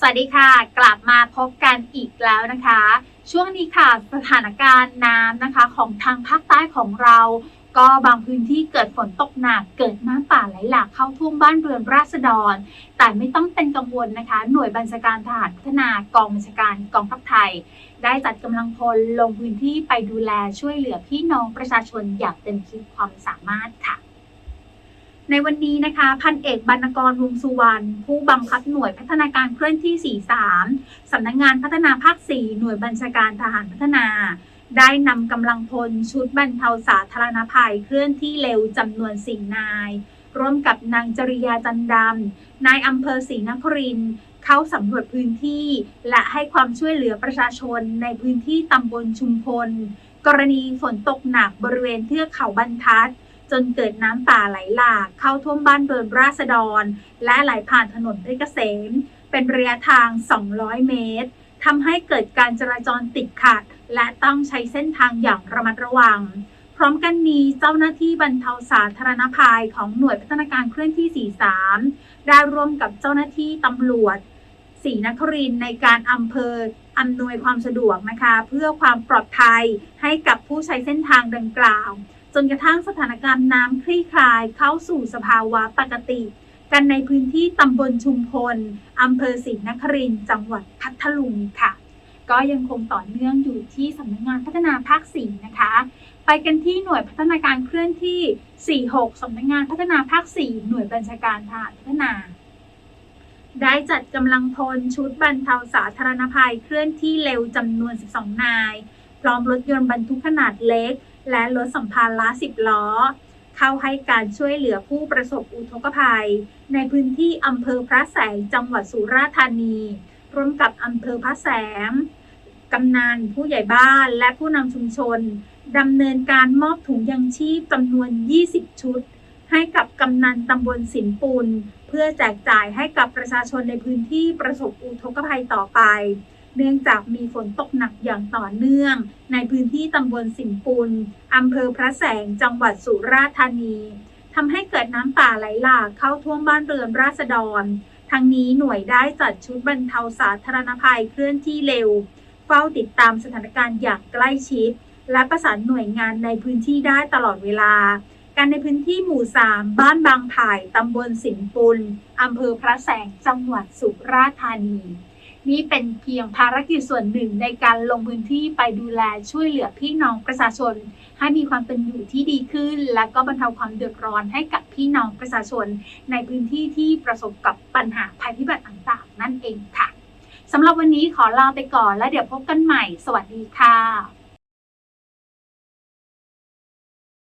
สวัสดีค่ะ กลับมาพบกันอีกแล้วนะคะ ช่วงนี้ค่ะสถานการณ์น้ำนะคะของทางภาคใต้ของเรา ก็บางพื้นที่เกิดฝนตกหนัก เกิดน้ำป่าไหลหลากเข้าท่วมบ้านเรือนราษฎร แต่ไม่ต้องเป็นกังวลนะคะ หน่วยบัญชาการทหารพัฒนากองบัญชาการกองทัพไทย ได้จัดกำลังพลลงพื้นที่ไปดูแลช่วยเหลือพี่น้องประชาชนอย่างเต็มขีดความสามารถค่ะ ในวันนี้นะคะพันเอกบรรณกรวงสุวรรณผู้บังคับหน่วยพัฒนาการเคลื่อนที่ 43 สำนักงงานพัฒนาภาค 4 หน่วยบัญชาการทหารพัฒนา ได้นำกำลังพลชุดบรรเทาสาธารณภัยเคลื่อนที่เร็วจำนวนสี่นาย ร่วมกับนางจริยาจันดำนายอำเภอศรีนครินเข้าสำรวจพื้นที่ และให้ความช่วยเหลือประชาชนในพื้นที่ตำบลชุมพล กรณีฝนตกหนักบริเวณเทือกเขาบรรทัด จนเกิดน้ำป่าไหลหลากเข้าท่วมบ้านเรือนราษฎร และไหลผ่านถนนเพชรเกษม เป็นระยะทาง 200 เมตรทำให้เกิดการจราจรติดขัด และต้องใช้เส้นทางอย่างระมัดระวัง พร้อมกันนี้เจ้าหน้าที่บรรเทาสาธารณภัยของหน่วยพัฒนาการเคลื่อนที่ 43 ได้ร่วมกับเจ้าหน้าที่ตำรวจศรีนครินในการอำเภอ อำนวยความสะดวกนะคะ เพื่อความปลอดภัยให้กับผู้ใช้เส้นทางดังกล่าว จนกระทั่งสถานการณ์น้ำคลี่คลายเข้าสู่สภาวะปกติ กันในพื้นที่ตำบลชุมพลอำเภอศรีนครินจังหวัดพัทลุงค่ะ ก็ยังคงต่อเนื่องอยู่ที่สำนักงานพัฒนาภาค4นะคะ ไปกันที่หน่วยพัฒนาการเคลื่อนที่ 46สำนักงานพัฒนาภาค 4 หน่วยบัญชาการทหารพัฒนา ได้จัดกำลังพลชุดบรรเทาสาธารณภัยเคลื่อนที่เร็วจำนวน 12 นาย พร้อมรถยนต์บรรทุกขนาดเล็ก และรถสัมภาระ10 ล้อ เข้าให้การช่วยเหลือผู้ประสบอุทกภัย ในพื้นที่อำเภอพระแสงจังหวัดสุราษฎร์ธานี ร่วมกับอำเภอพระแสงกำนันผู้ใหญ่บ้านและผู้นำชุมชนดำเนินการมอบถุงยังชีพจำนวน 20 ชุด ให้กับกำนันตำบลสินปุล เพื่อแจกจ่ายให้กับประชาชนในพื้นที่ประสบอุทกภัยต่อไป เนื่องจากมีฝนตกหนักอย่างต่อเนื่อง ในพื้นที่ตำบลสินปุลอำเภอพระแสง จังหวัดสุราษฎร์ธานีทำให้เกิดน้ำป่าไหลหลากเข้าท่วมบ้านเรือนราษฎร ทั้งนี้หน่วยได้จัดชุดบรรเทาสาธารณภัยเคลื่อนที่เร็ว เฝ้าติดตามสถานการณ์อย่างใกล้ชิด และประสานหน่วยงานในพื้นที่ได้ตลอดเวลา การในพื้นที่หมู่ 3 บ้านบางไผ่ตำบลสินปุลอำเภอพระแสง จังหวัดสุราษฎร์ธานี นี่เป็นเพียงภารกิจส่วนหนึ่งในการลงพื้นที่ไปดูแลช่วยเหลือพี่น้องประชาชน ให้มีความเป็นอยู่ที่ดีขึ้น และก็บรรเทาความเดือดร้อนให้กับพี่น้องประชาชน ในพื้นที่ที่ประสบกับปัญหาภัยพิบัติต่างๆ นั่นเองค่ะสำหรับวันนี้ขอลาไปก่อน แล้วเดี๋ยวพบกันใหม่ สวัสดีค่ะ